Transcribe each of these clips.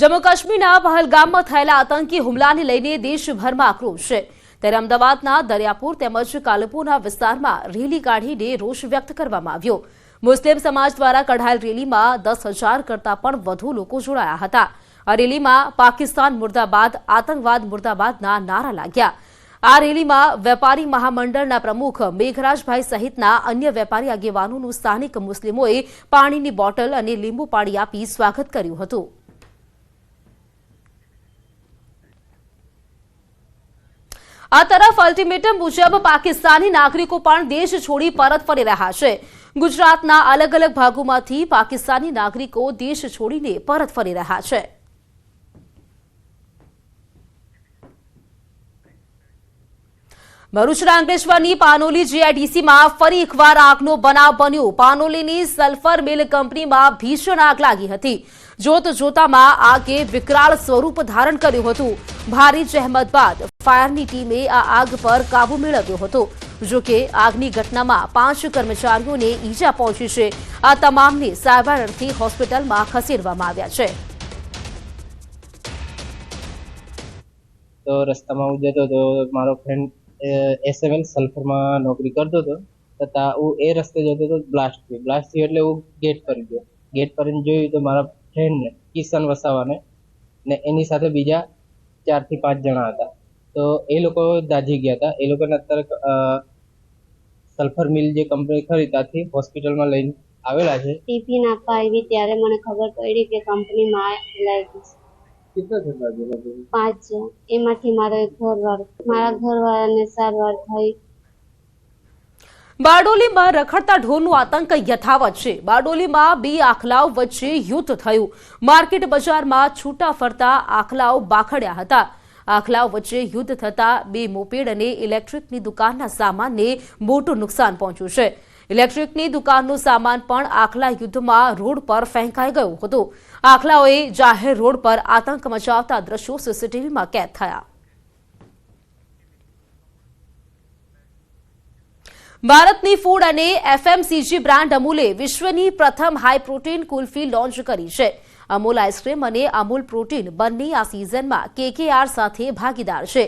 જમ્મુ કાશ્મીરના પહલગામમાં થયેલા આતંકી હુમલાને લઈને દેશભરમાં આક્રોશ છે. ત્યારે અમદાવાદના દરિયાપુર તેમજ કાલપુરના વિસ્તારમાં રેલી કાઢીને રોષ વ્યક્ત કરવામાં આવ્યો. મુસ્લિમ સમાજ દ્વારા કઢાયેલ રેલીમાં દસ હજાર કરતાં પણ વધુ લોકો જોડાયા હતા. આ રેલીમાં પાકિસ્તાન મુર્દાબાદ, આતંકવાદ મુર્દાબાદના નારા લાગ્યા. આ રેલીમાં વેપારી મહામંડળના પ્રમુખ મેઘરાજભાઈ સહિતના અન્ય વેપારી આગેવાનોનું સ્થાનિક મુસ્લિમોએ પાણીની બોટલ અને લીંબુ પાણી આપી સ્વાગત કર્યું હતું. આ તરફ અલ્ટિમેટમ મુજબ પાકિસ્તાની નાગરિકો પણ દેશ છોડી પરત ફરી રહ્યા છે. ગુજરાતના અલગ અલગ ભાગોમાંથી પાકિસ્તાની નાગરિકો દેશ છોડીને પરત ફરી રહ્યા છે. ભરૂચના અંકલેશ્વરની પાનોલી જીઆઈડીસીમાં ફરી એકવાર આગનો બનાવ બન્યો. પાનોલીની સલ્ફર મિલ કંપનીમાં ભીષણ આગ લાગી હતી. જોત જોતામાં આગે વિકરાળ સ્વરૂપ ધારણ કર્યું હતું. ભારી જહેમત બાદ ફાયરની ટીમે આ આગ પર કાબુ મેળવ્યો હતો. જો કે આગની ઘટનામાં પાંચ કર્મચારીઓને ઈજા પહોંચી છે. આ તમામને સારવાર અર્થે હોસ્પિટલમાં ખસેડવામાં આવ્યા છે. તો રસ્તામાં હું જતો હતો મારો ફ્રેન્ડ એસએમએલ સલ્ફરમાં નોકરી કરતો હતો. તથા હું એ રસ્તે જતો હતો બ્લાસ્ટ થયું. બ્લાસ્ટ થયું એટલે હું ગેટ પર ગયો. ગેટ પર જોયું તો મારા ફ્રેન્ડને કિશન વસાવાને ને એની સાથે બીજા ચારથી પાંચ જણા હતા. તો એ લોકો દાઝી ગયા હતા. એ લોકોને અત્યારે સલ્ફર મિલ જે કંપની ખરી ત્યાંથી હોસ્પિટલમાં લઈને આવેલા છે. ટિફિન આપવા આવી ત્યારે મને ખબર પડી કે કંપનીમાં લાગી કેટલા છે પાંચ જણ. એમાંથી મારો એક ઘરવાળો. મારા ઘરવાળાને સારવાર થઈ. બારડોલીમાં રખડતા ઢોરનું આતંક યથાવત છે. બારડોલીમાં બે આખલાઓ વચ્ચે યુદ્ધ થયું. માર્કેટ બજારમાં છૂટા ફરતા આખલાઓ બાખડ્યા હતા. આખલાઓ વચ્ચે યુદ્ધ થતા બે મોપેડ અને ઇલેક્ટ્રિકની દુકાનના સામાનને મોટું નુકસાન પહોંચ્યું છે. ઇલેક્ટ્રિકની દુકાનનો સામાન પણ આખલા યુદ્ધમાં રોડ પર ફેંકાઈ ગયો હતો. આખલાઓએ જાહેર રોડ પર આતંક મચાવતા દ્રશ્યો સીસીટીવીમાં કેદ થયા. ભારતની ફૂડ અને એફએમસીજી બ્રાન્ડ અમૂલે વિશ્વની પ્રથમ હાઈ પ્રોટીન કુલ્ફી લોન્ચ કરી છે. અમૂલ આઈસ્ક્રીમ અને અમૂલ પ્રોટીન બંને આ સિઝનમાં કેકેઆર સાથે ભાગીદાર છે.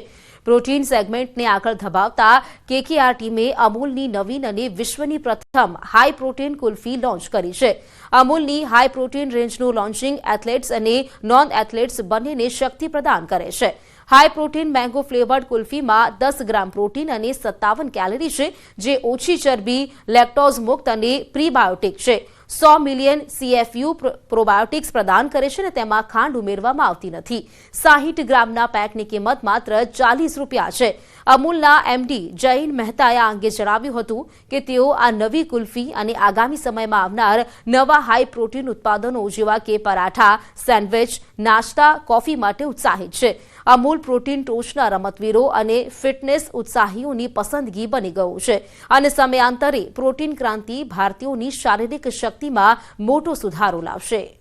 પ્રોટીન સેગમેન્ટને આગળ ધપાવતા કેકેઆર ટીમે અમૂલની નવીન અને વિશ્વની પ્રથમ હાઈ પ્રોટીન કુલ્ફી લોન્ચ કરી છે. અમૂલની હાઈ પ્રોટીન રેન્જનું લોન્ચિંગ એથ્લેટ્સ અને નોન એથ્લેટ્સ બંનેને શક્તિ પ્રદાન કરે છે. હાઈ પ્રોટીન મેંગો ફ્લેવર્ડ કુલ્ફીમાં દસ ગ્રામ પ્રોટીન અને સત્તાવન કેલરી છે, જે ઓછી ચરબી લેક્ટોઝ મુક્ત અને પ્રીબાયોટિક છે. સો મિલિયન સીએફયુ પ્રોબાયોટિક્સ પ્રદાન કરે છે અને તેમાં ખાંડ ઉમેરવામાં આવતી નથી. સાહીઠ ગ્રામના પેકની કિંમત માત્ર ચાલીસ રૂપિયા છે. અમૂલના એમડી જૈન મહેતાએ આ અંગે જણાવ્યું હતું કે તેઓ આ નવી કુલ્ફી અને આગામી સમયમાં આવનાર નવા હાઈ પ્રોટીન ઉત્પાદનો જેવા કે પરાઠા, સેન્ડવિચ, નાસ્તા, કોફી માટે ઉત્સાહિત છે. અમૂલ પ્રોટીન ટોચના રમતવીરો અને ફિટનેસ ઉત્સાહીઓની પસંદગી બની ગયું છે. અને સમયાંતરે પ્રોટીન ક્રાંતિ ભારતીયોની શારીરિક શક્તિમાં મોટો સુધારો લાવશે.